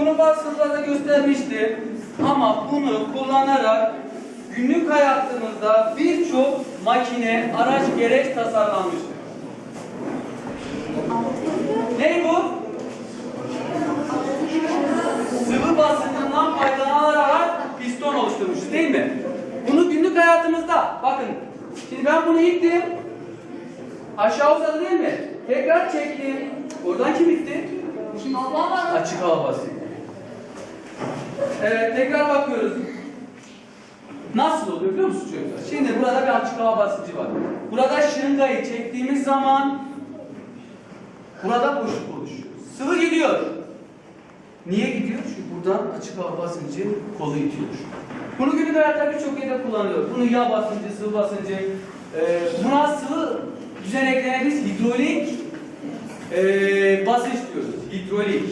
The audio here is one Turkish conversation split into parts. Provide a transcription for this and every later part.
Bunu bazı sınıflarda göstermiştim. Ama bunu kullanarak günlük hayatımızda birçok makine, araç, gereç tasarlanmıştır. Ne bu? Sıvı basıncından faydalanarak piston oluşturmuşuz değil mi? Bunu günlük hayatımızda bakın. Şimdi ben bunu ittim. Aşağı uzadı değil mi? Tekrar çektim. Oradan kim itti? Açık hava basıncı. Evet tekrar bakıyoruz. Nasıl oluyor biliyor musunuz çocuklar? Şimdi burada bir açık hava basıncı var. Burada şırıngayı çektiğimiz zaman burada boşluk oluşuyor. Sıvı gidiyor. Niye gidiyor? Çünkü buradan açık hava basıncı kolu itiyor. Bunu günlük hayatta birçok yerde kullanılıyor. Bunu yağ basıncı, sıvı basıncı, e, buna sıvı düzeneklerine biz hidrolik e, basınç diyoruz. Hidrolik.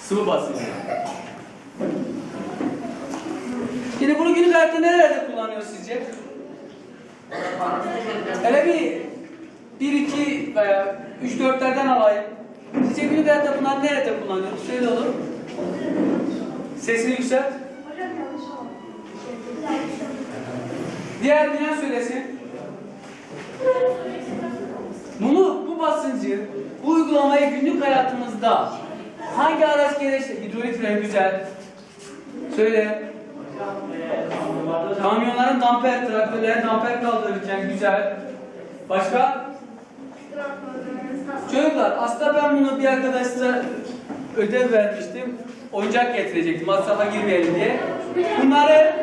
Sıvı basıncı. Bunu günlük hayatta nerelerde kullanıyor sizce? Hele bir, bir iki veya üç dörtlerden alayım. Sizce günlük hayatta bunlar nerede kullanıyor? Söyle olur. Sesini yükselt. Diğer bilen söylesin. Bunu, bu basıncı, bu uygulamayı günlük hayatımızda hangi araç gereçte? Hidrolik fren güzel. Söyle. Kamyonların damper, traktörlerin damper kaldırırken güzel. Başka? Çocuklar aslında ben bunu bir arkadaşla ödev vermiştim. Oyuncak getirecektim masrafa girmeyelim diye. Bunları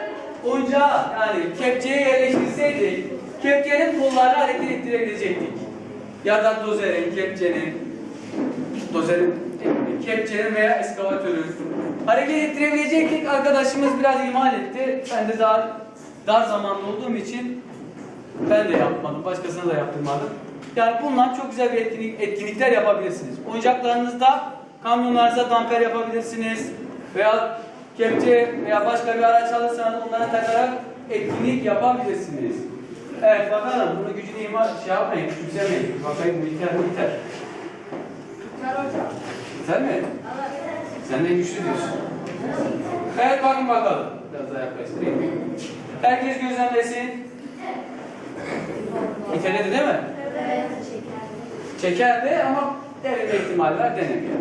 oyuncağa yani kepçeye yerleştirseydik kepçenin kollarını hareket ettirebilecektik. Ya da dozerin, kepçenin, dozerin, kepçenin veya eskavatörün hareket ettirebilecektik. Arkadaşımız biraz ihmal etti. Ben de daha dar zamanda olduğum için ben de yapmadım. Başkasına da yaptırmadım. Yani bunlar çok güzel bir etkinlik, etkinlikler yapabilirsiniz. Oyuncaklarınızda kamyonlarınıza damper yapabilirsiniz. Veya kepçe veya başka bir araç alırsanız onlara takarak etkinlik yapabilirsiniz. Evet bakalım. Bunu gücünü ima şey yapmayın, küçümsemeyin. Bakayım bu yeter mi yeter. Yeter mi? Sen de güçlü diyorsun. Evet bakın bakalım. Biraz daha yaklaştırayım. Herkes gözlemlesin. İteledi değil mi? Çeker de ama deneme ihtimali var denemiyor.